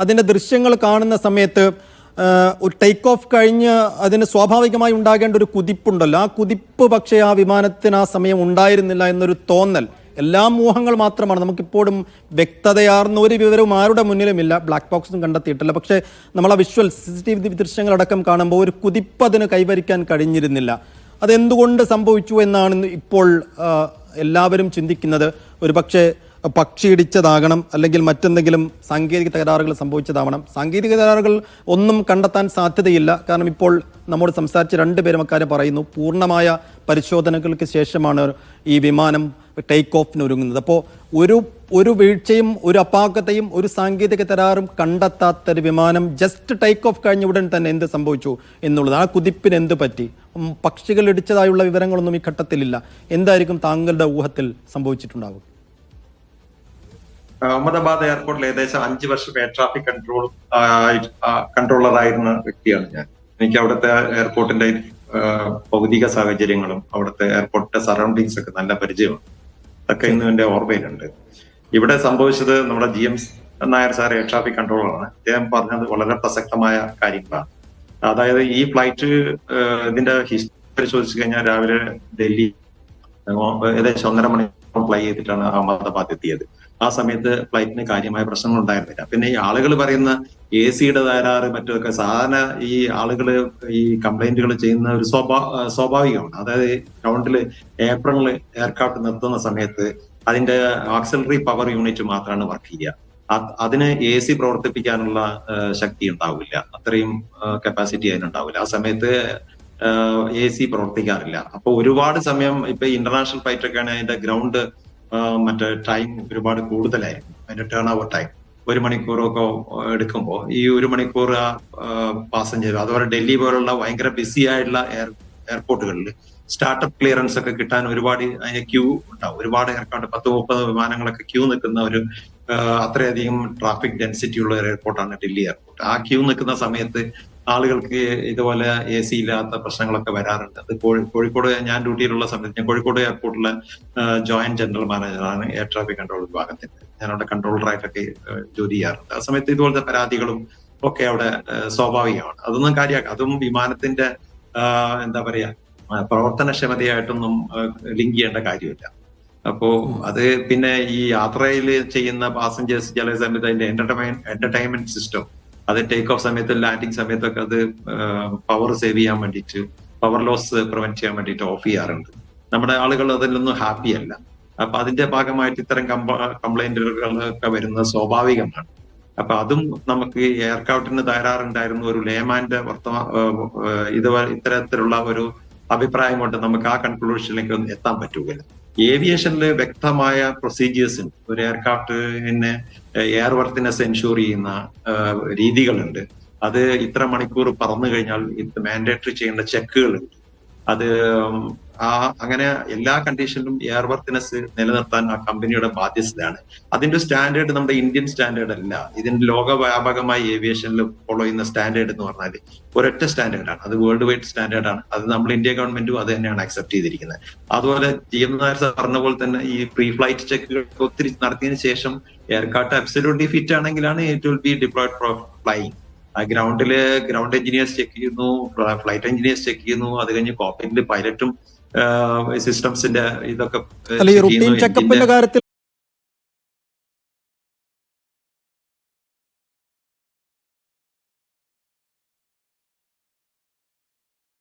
അതിന്റെ ദൃശ്യങ്ങൾ കാണുന്ന സമയത്ത് ഒരു ടേക്ക് ഓഫ് കഴിഞ്ഞ് അതിന് സ്വാഭാവികമായി ഉണ്ടാകേണ്ട ഒരു കുതിപ്പുണ്ടല്ലോ. ആ കുതിപ്പ് പക്ഷേ ആ വിമാനത്തിന് ആ സമയം ഉണ്ടായിരുന്നില്ല എന്നൊരു തോന്നൽ. എല്ലാ മൂഹങ്ങൾ മാത്രമാണ്. നമുക്കിപ്പോഴും വ്യക്തതയാർന്ന ഒരു വിവരവും ആരുടെ മുന്നിലുമില്ല. ബ്ലാക്ക് ബോക്സും കണ്ടെത്തിയിട്ടില്ല. പക്ഷേ നമ്മൾ ആ visual C C T V ദൃശ്യങ്ങളടക്കം കാണുമ്പോൾ ഒരു കുതിപ്പ് അതിന് കൈവരിക്കാൻ കഴിഞ്ഞിരുന്നില്ല. അതെന്തുകൊണ്ട് സംഭവിച്ചു എന്നാണ് ഇപ്പോൾ എല്ലാവരും ചിന്തിക്കുന്നത്. ഒരുപക്ഷെ പക്ഷി ഇടിച്ചതാകണം അല്ലെങ്കിൽ മറ്റെന്തെങ്കിലും സാങ്കേതിക തകരാറുകൾ സംഭവിച്ചതാവണം. സാങ്കേതിക തകരാറുകൾ ഒന്നും കണ്ടെത്താൻ സാധ്യതയില്ല. കാരണം ഇപ്പോൾ നമ്മോട് സംസാരിച്ച രണ്ടുപേരും അക്കാര്യം പറയുന്നു. പൂർണമായ പരിശോധനകൾക്ക് ശേഷമാണ് ഈ വിമാനം ടേക്ക് ഓഫിന് ഒരുങ്ങുന്നത്. അപ്പോൾ ഒരു ഒരു വീഴ്ചയും ഒരു അപാകതയും ഒരു സാങ്കേതിക തരാറും കണ്ടെത്താത്തൊരു വിമാനം ജസ്റ്റ് ടേക്ക് ഓഫ് കഴിഞ്ഞ ഉടൻ തന്നെ എന്ത് സംഭവിച്ചു എന്നുള്ളത് ആ കുതിപ്പിന് എന്ത് പറ്റി? പക്ഷികൾ ഇടിച്ചതായുള്ള വിവരങ്ങളൊന്നും ഈ ഘട്ടത്തിലില്ല. എന്തായിരിക്കും താങ്കളുടെ ഊഹത്തിൽ സംഭവിച്ചിട്ടുണ്ടാകും അഹമ്മദാബാദ് എയർപോർട്ടിൽ ഏകദേശം അഞ്ച് വർഷം എയർ ട്രാഫിക് കൺട്രോൾ കൺട്രോളർ ആയിരുന്ന വ്യക്തിയാണ് ഞാൻ. എനിക്ക് അവിടുത്തെ എയർപോർട്ടിന്റെ ഭൗതിക സാഹചര്യങ്ങളും അവിടുത്തെ എയർപോർട്ടിന്റെ സറൗണ്ടിങ്സ് ഒക്കെ നല്ല പരിചയമാണ്. അതൊക്കെ ഇന്ന് എന്റെ ഓർമ്മയിലുണ്ട്. ഇവിടെ സംഭവിച്ചത് നമ്മുടെ G M Nair sir air traffic കൺട്രോളറാണ് അദ്ദേഹം പറഞ്ഞത് വളരെ പ്രസക്തമായ കാര്യങ്ങളാണ്. അതായത് ഈ ഫ്ലൈറ്റ് ഇതിന്റെ ഹിസ്റ്ററി പരിശോധിച്ചു കഴിഞ്ഞാൽ രാവിലെ ഡൽഹി ഏകദേശം ഒന്നര മണിക്കൂർ ഫ്ലൈ ചെയ്തിട്ടാണ് അഹമ്മദാബാദ് എത്തിയത്. ആ സമയത്ത് ഫ്ലൈറ്റിന് കാര്യമായ പ്രശ്നങ്ങൾ ഉണ്ടായിരുന്നില്ല. പിന്നെ ഈ ആളുകൾ പറയുന്ന എ സിയുടെ തകരാറ് മറ്റൊക്കെ സാധാരണ ഈ ആളുകൾ ഈ കംപ്ലൈന്റുകൾ ചെയ്യുന്ന ഒരു സ്വാഭാ സ്വാഭാവികമാണ്. അതായത് ഗ്രൗണ്ടിൽ ഏപ്രിലിൽ എയർക്രാഫ്റ്റ് നിർത്തുന്ന സമയത്ത് അതിന്റെ ആക്സിലറി പവർ യൂണിറ്റ് മാത്രമാണ് വർക്ക് ചെയ്യുക. അത് അതിന് എ സി പ്രവർത്തിപ്പിക്കാനുള്ള ശക്തി ഉണ്ടാവില്ല. അത്രയും കപ്പാസിറ്റി അതിനുണ്ടാവില്ല. ആ സമയത്ത് എ സി പ്രവർത്തിക്കാറില്ല. അപ്പൊ ഒരുപാട് സമയം ഇപ്പൊ ഇന്റർനാഷണൽ ഫ്ലൈറ്റ് ഒക്കെ ആണെങ്കിൽ അതിന്റെ ഗ്രൗണ്ട് മറ്റേ ടൈം ഒരുപാട് കൂടുതലായിരിക്കും. അതിന്റെ ടേൺ ഓവർ ടൈം ഒരു മണിക്കൂറൊക്കെ എടുക്കുമ്പോൾ ഈ ഒരു മണിക്കൂർ ആ പാസഞ്ചർ അതുപോലെ ഡൽഹി പോലുള്ള ഭയങ്കര ബിസി ആയിട്ടുള്ള എയർ എയർപോർട്ടുകളിൽ സ്റ്റാർട്ടപ്പ് ക്ലിയറൻസ് ഒക്കെ കിട്ടാൻ ഒരുപാട് അതിന് ക്യൂ ഉണ്ടാവും. ഒരുപാട് എയർക്രാഫ്റ്റ് പത്ത് മുപ്പത് വിമാനങ്ങളൊക്കെ ക്യൂ നിൽക്കുന്ന ഒരു അത്രയധികം ട്രാഫിക് ഡെൻസിറ്റി ഉള്ള ഒരു എയർപോർട്ടാണ് ഡൽഹി എയർപോർട്ട് ആ ക്യൂ നിൽക്കുന്ന സമയത്ത് ആളുകൾക്ക് ഇതുപോലെ എ സി ഇല്ലാത്ത പ്രശ്നങ്ങളൊക്കെ വരാറുണ്ട്. അത് കോഴി- കോഴിക്കോട് ഞാൻ ഡ്യൂട്ടിയിലുള്ള സമയത്ത് ഞാൻ കോഴിക്കോട് എയർപോർട്ടിലെ ജോയിന്റ് ജനറൽ മാനേജറാണ് എയർ ട്രാഫിക് കൺട്രോൾ വിഭാഗത്തിന്റെ ഞാൻ അവിടെ കൺട്രോളറായിട്ടൊക്കെ ജോലി ചെയ്യാറുണ്ട്. ആ സമയത്ത് ഇതുപോലത്തെ പരാതികളും ഒക്കെ അവിടെ സ്വാഭാവികമാണ്. അതൊന്നും കാര്യമാക്കാം അതും വിമാനത്തിന്റെ എന്താ പറയാ പ്രവർത്തനക്ഷമതയായിട്ടൊന്നും ലിങ്ക് ചെയ്യേണ്ട കാര്യമില്ല. അപ്പോ അത് പിന്നെ ഈ യാത്രയിൽ ചെയ്യുന്ന പാസഞ്ചേഴ്സ് ചില സമയത്ത് അതിന്റെ എന്റർടൈൻ എന്റർടൈൻമെന്റ് സിസ്റ്റം അത് ടേക്ക് ഓഫ് സമയത്ത് ലാൻഡിങ് സമയത്തൊക്കെ അത് പവർ സേവ് ചെയ്യാൻ വേണ്ടിയിട്ട് പവർ ലോസ് പ്രിവെന്റ് ചെയ്യാൻ വേണ്ടിയിട്ട് ഓഫ് ചെയ്യാറുണ്ട്. നമ്മുടെ ആളുകൾ അതിലൊന്നും ഹാപ്പി അല്ല. അപ്പൊ അതിന്റെ ഭാഗമായിട്ട് ഇത്തരം കംപ്ലൈന്റുകളൊക്കെ വരുന്നത് സ്വാഭാവികമാണ്. അപ്പൊ അതും നമുക്ക് എയർക്രാഫ്റ്റിന് തകരാറുണ്ടായിരുന്ന. ഒരു ലേമാന്റെ വർത്തമാ ഇത് ഇത്തരത്തിലുള്ള ഒരു അഭിപ്രായം കൊണ്ട് നമുക്ക് ആ കൺക്ലൂഷനിലേക്ക് ഒന്ന് എത്താൻ പറ്റുകയില്ല ഏവിയേഷനിൽ വ്യക്തമായ പ്രൊസീജിയേഴ്സ് ഉണ്ട്. ഒരു എയർക്രാഫ്റ്റിന് എയർ വർത്തിനെസ് എൻഷുർ ചെയ്യുന്ന രീതികളുണ്ട്. അത് ഇത്ര മണിക്കൂർ പറന്നു കഴിഞ്ഞാൽ ഇത് മാൻഡേറ്ററി ചെയ്യേണ്ട ചെക്കുകളുണ്ട് അത് ആ അങ്ങനെ എല്ലാ കണ്ടീഷനിലും എയർ വർത്തിനെസ് നിലനിർത്താൻ ആ കമ്പനിയുടെ ബാധ്യസ്ഥതയാണ് അതിന്റെ സ്റ്റാൻഡേർഡ് നമ്മുടെ ഇന്ത്യൻ സ്റ്റാൻഡേർഡ് അല്ല. ഇതിന്റെ ലോകവ്യാപകമായി ഏവിയേഷനിൽ ഫോളോ ചെയ്യുന്ന സ്റ്റാൻഡേർഡ് എന്ന് പറഞ്ഞാൽ ഒരൊറ്റ സ്റ്റാൻഡേർഡാണ് അത് വേൾഡ് വൈഡ് സ്റ്റാൻഡേർഡാണ് അത് നമ്മൾ ഇന്ത്യ ഗവൺമെന്റും അത് തന്നെയാണ് അക്സെപ്റ്റ് ചെയ്തിരിക്കുന്നത്. അതുപോലെ ജി എം നായർ സാർ പറഞ്ഞ പോലെ തന്നെ ഈ പ്രീ ഫ്ലൈറ്റ് ചെക്കുകൾ ഒത്തിരി നടത്തിയതിനു ശേഷം aircraft absolutely fit ആണെങ്കിലാണ് it will be deployed for flying ഗ്രൗണ്ടിൽ ഗ്രൗണ്ട് എഞ്ചിനീയേഴ്സ് ചെക്ക് ചെയ്യുന്നു ഫ്ലൈറ്റ് എഞ്ചിനീയേഴ്സ് ചെക്ക് ചെയ്യുന്നു. അത് കഴിഞ്ഞ് കോപ്പിറ്റിൽ പൈലറ്റും സിസ്റ്റംസിന്റെ ഇതൊക്കെ അല്ല ഈ റുട്ടീൻ ചെക്കപ്പിന്റെ കാര്യത്തിൽ